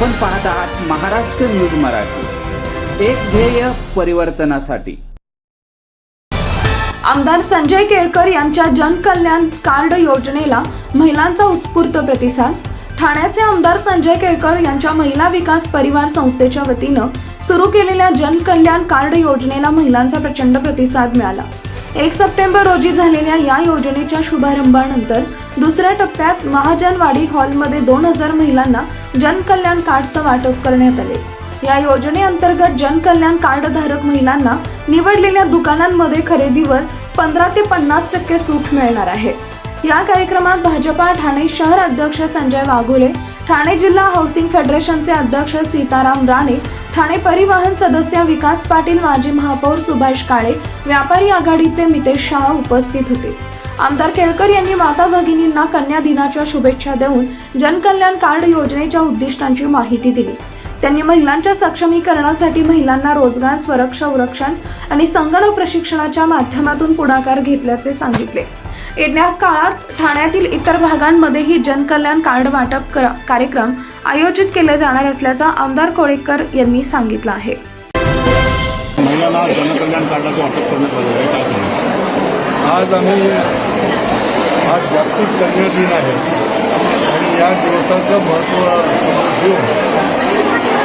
आपण पाहत आहात महाराष्ट्र न्यूज मराठी. एक ध्येय परिवर्तनासाठी. आमदार संजय केळकर यांच्या जनकल्याण कार्ड योजनेला महिलांचा उत्स्फूर्त प्रतिसाद. ठाण्याचे आमदार संजय केळकर यांच्या महिला विकास परिवार संस्थेच्या वतीनं सुरू केलेल्या जनकल्याण कार्ड योजनेला महिलांचा प्रचंड प्रतिसाद मिळाला. एक सप्टेंबर रोजी झालेल्या या योजनेच्या शुभारंभानंतर दुसऱ्या टप्प्यात महाजनवाडी हॉलमध्ये दोन हजार महिलांना जनकल्याण कार्डचं वाटप करण्यात आले. या योजनेअंतर्गत जनकल्याण कार्डधारक महिलांना निवडलेल्या दुकानांमध्ये खरेदीवर पंधरा ते पन्नास टक्के सूट मिळणार आहे. या कार्यक्रमात भाजपा ठाणे शहर अध्यक्ष संजय वाघोले ठाणे जिल्हा हाऊसिंग फेडरेशनचे अध्यक्ष सीताराम राणे ठाणे परिवहन सदस्य विकास पाटील माजी महापौर सुभाष काळे व्यापारी आघाडीचे मितेश शाह उपस्थित होते. आमदार केळकर यांनी माता भगिनींना कन्या दिनाच्या शुभेच्छा देऊन जनकल्याण कार्ड योजनेच्या उद्दिष्टांची माहिती दिली. त्यांनी महिलांच्या सक्षमीकरणासाठी महिलांना रोजगार संरक्षण आणि संगणक प्रशिक्षणाच्या माध्यमातून पुढाकार घेतल्याचे सांगितले. येत्या काळात ठाण्यातील इतर भागांमध्येही जनकल्याण कार्ड वाटप कार्यक्रम आयोजित केले जाणार असल्याचा आमदार कोळेकर यांनी सांगितलं आहे. महिलांना जनकल्याण कार्डाचं वाटप करण्यात आलं आहे. काय आज आम्ही आज जागतिक कन्या दिन आहे. आणि या दिवसाचं महत्त्व घेऊन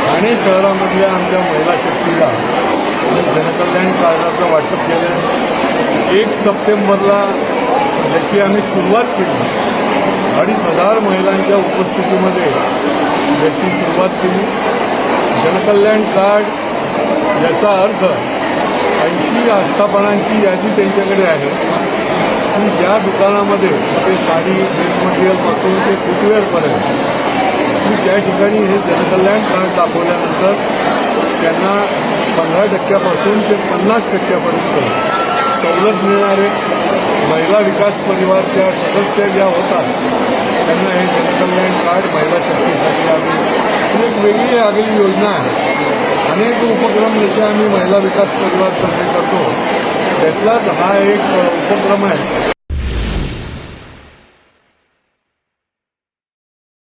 ठाणे शहरामधल्या आमच्या महिला शक्तीला आणि जनकल्याण कार्डाचं वाटप केलं. एक सप्टेंबरला याची आम्ही सुरुवात केली. अडीच हजार महिलांच्या उपस्थितीमध्ये याची सुरुवात केली. जनकल्याण कार्ड याचा अर्थ आस्थापनांची यादी त्यांच्याकडे आहे. की ज्या दुकानामध्ये ते साडी ड्रेस मटेरियलपासून ते फुटवेअरपर्यंत की त्या ठिकाणी हे जनकल्याण कार्ड दाखवल्यानंतर त्यांना पंधरा टक्क्यापासून ते पन्नास टक्क्यापर्यंत सवलत मिळणारे महिला विकास परिवारच्या सदस्य ज्या होतात त्यांना हे जनकल्याण कार्ड महिला शक्तीसाठी आम्ही ही एक वेगळी आगळी योजना आहे. अनेक उपक्रम जसे आम्ही महिला विकास परिवारतर्फे करतो त्यातलाच हा एक उपक्रम आहे.